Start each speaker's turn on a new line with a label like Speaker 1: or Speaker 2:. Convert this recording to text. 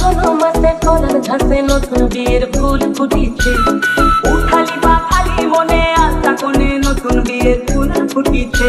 Speaker 1: ফাগুন মাসে ফলের ঘাসে নতুন বিয়ের ফুল ফুটিছে।
Speaker 2: উঠালি বা খালি মনে আশা কোনে নতুন বিয়ের ফুল ফুটিছে।